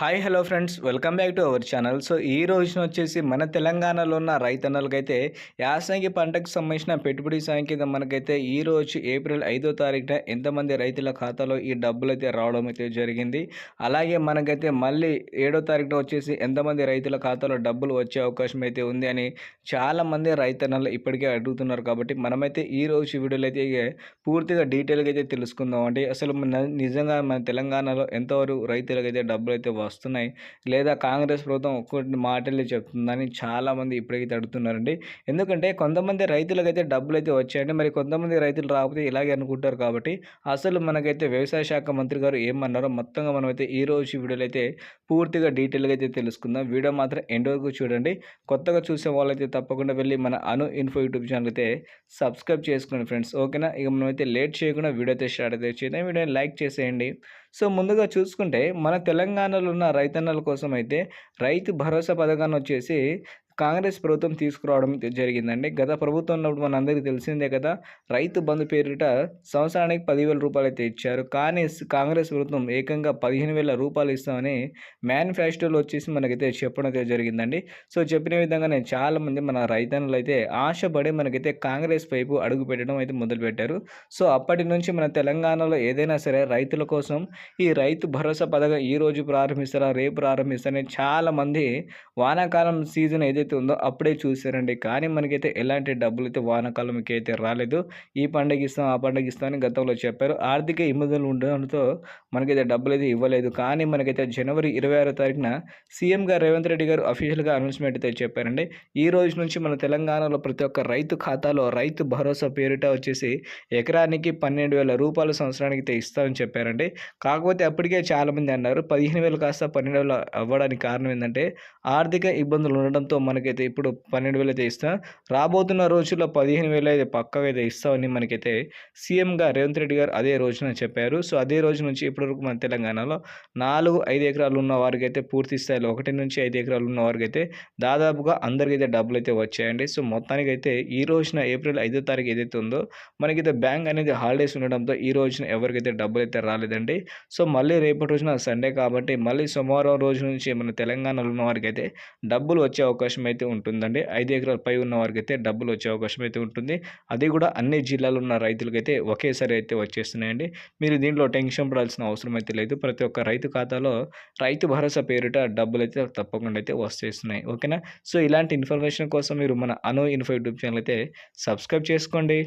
Hi hello friends. Welcome back to our channel. So ఈ రోజున వచ్చేసి మన తెలంగాణలో ఉన్న రైతన్నలకైతే యాసంగి పంటకు సంబంధించిన పెట్టుబడి సాయం కింద మనకైతే ఈ రోజు ఏప్రిల్ ఐదో తారీఖున ఎంతమంది రైతుల ఖాతాలో ఈ డబ్బులు అయితే రావడం అయితే జరిగింది. అలాగే మనకైతే మళ్ళీ ఏడో తారీఖున వచ్చేసి ఎంతమంది రైతుల ఖాతాలో డబ్బులు వచ్చే అవకాశం అయితే ఉంది అని చాలామంది రైతన్నలు ఇప్పటికే అడుగుతున్నారు కాబట్టి మనమైతే ఈ రోజు వీడియోలో అయితే పూర్తిగా డీటెయిల్గా అయితే తెలుసుకుందాం అంటే అసలు నిజంగా మన తెలంగాణలో ఎంతవరకు రైతులకైతే డబ్బులు అయితే వస్తున్నాయి. లేదా కాంగ్రెస్ ప్రభుత్వం ఒక్కటి మాటలే చెప్తుందని చాలామంది ఇప్పటికైతే అడుగుతున్నారండి ఎందుకంటే కొంతమంది రైతులకైతే డబ్బులు అయితే వచ్చాయండి. మరి కొంతమంది రైతులు రాకపోతే ఇలాగే అనుకుంటారు కాబట్టి అసలు మనకైతే వ్యవసాయ శాఖ మంత్రి గారు ఏమన్నారో మొత్తంగా మనమైతే ఈ రోజు వీడియోలో అయితే పూర్తిగా డీటెయిల్గా అయితే తెలుసుకుందాం. వీడియో మాత్రం ఎండ్ వరకు చూడండి. కొత్తగా చూసే వాళ్ళైతే తప్పకుండా వెళ్ళి మన అను ఇన్ఫో యూట్యూబ్ ఛానల్ అయితే సబ్స్క్రైబ్ చేసుకోండి ఫ్రెండ్స్. ఓకేనా? ఇక మనమైతే లేట్ చేయకుండా వీడియో అయితే స్టార్ట్ అయితే చేద్దాం. వీడియోని లైక్ చేసేయండి. సో ముందుగా చూసుకుంటే మన తెలంగాణలో ఉన్న రైతన్నల కోసం అయితే రైతు భరోసా పథకాన్ని వచ్చేసి కాంగ్రెస్ ప్రభుత్వం తీసుకురావడం జరిగిందండి. గత ప్రభుత్వం ఉన్నప్పుడు మనందరికీ తెలిసిందే కదా రైతు బంధు పేరిట సంవత్సరానికి పదివేల రూపాయలు అయితే ఇచ్చారు. కానీ కాంగ్రెస్ ప్రభుత్వం ఏకంగా పదిహేను వేల రూపాయలు ఇస్తామని మేనిఫెస్టోలో వచ్చేసి మనకైతే చెప్పడం అయితే జరిగిందండి. సో చెప్పిన విధంగానే చాలామంది మన రైతన్నులు అయితే ఆశపడి మనకైతే కాంగ్రెస్ వైపు అడుగు పెట్టడం అయితే మొదలుపెట్టారు. సో అప్పటి నుంచి మన తెలంగాణలో ఏదైనా సరే రైతుల కోసం ఈ రైతు భరోసా పథకం ఈ రోజు ప్రారంభిస్తారా రేపు ప్రారంభిస్తారని చాలామంది వానాకాలం సీజన్ ఏదైతే ఏదైతే ఉందో అప్పుడే చూసారండి కానీ మనకైతే ఎలాంటి డబ్బులు అయితే వానాకాలంకి అయితే రాలేదు. ఈ పండుగ ఇస్తాం ఆ పండుగ ఇస్తామని గతంలో చెప్పారు. ఆర్థిక ఇబ్బందులు ఉండడంతో మనకైతే డబ్బులు అయితే ఇవ్వలేదు. కానీ మనకైతే జనవరి ఇరవై ఆరో తారీఖున సీఎంగా రేవంత్ రెడ్డి గారు అఫీషియల్గా అనౌన్స్మెంట్ అయితే చెప్పారండి. ఈ రోజు నుంచి మన తెలంగాణలో ప్రతి ఒక్క రైతు ఖాతాలో రైతు భరోసా పేరిట వచ్చేసి ఎకరానికి పన్నెండు వేల రూపాయల సంవత్సరానికి అయితే ఇస్తామని చెప్పారండి. కాకపోతే అప్పటికే చాలామంది అన్నారు పదిహేను వేలు కాస్త పన్నెండు వేలు అవ్వడానికి కారణం ఏంటంటే ఆర్థిక ఇబ్బందులు ఉండడంతో మనకైతే ఇప్పుడు పన్నెండు వేలు అయితే ఇస్తా. రాబోతున్న రోజుల్లో పదిహేను వేలు అయితే పక్కగా అయితే ఇస్తామని మనకైతే సీఎంగా రేవంత్ రెడ్డి గారు అదే రోజున చెప్పారు. సో అదే రోజు నుంచి ఇప్పటివరకు మన తెలంగాణలో నాలుగు ఐదు ఎకరాలు ఉన్న వారికి అయితే పూర్తి స్థాయిలో ఒకటి నుంచి ఐదు ఎకరాలు ఉన్న వారికి అయితే దాదాపుగా అందరికైతే డబ్బులు అయితే వచ్చాయండి. సో మొత్తానికి అయితే ఈ రోజున ఏప్రిల్ ఐదో తారీఖు ఏదైతే ఉందో మనకైతే బ్యాంక్ అనేది హాలిడేస్ ఉండడంతో ఈ రోజున ఎవరికైతే డబ్బులు అయితే రాలేదండి. సో మళ్ళీ రేపటి రోజున సండే కాబట్టి మళ్ళీ సోమవారం రోజు నుంచి మన తెలంగాణలో ఉన్న వారికి అయితే డబ్బులు వచ్చే అవకాశం అయితే ఉంటుందండి. ఐదు ఎకరాల పై ఉన్న వారికి అయితే డబ్బులు వచ్చే అవకాశం అయితే ఉంటుంది. అది కూడా అన్ని జిల్లాలో ఉన్న రైతులకైతే ఒకేసారి అయితే వచ్చేస్తున్నాయండి. మీరు దీంట్లో టెన్షన్ పడాల్సిన అవసరం అయితే లేదు. ప్రతి ఒక్క రైతు ఖాతాలో రైతు భరోసా పేరిట డబ్బులు అయితే తప్పకుండా అయితే వస్తేస్తున్నాయి. ఓకేనా? సో ఇలాంటి ఇన్ఫర్మేషన్ కోసం మీరు మన అనో ఇన్ఫో యూట్యూబ్ ఛానల్ అయితే సబ్స్క్రైబ్ చేసుకోండి.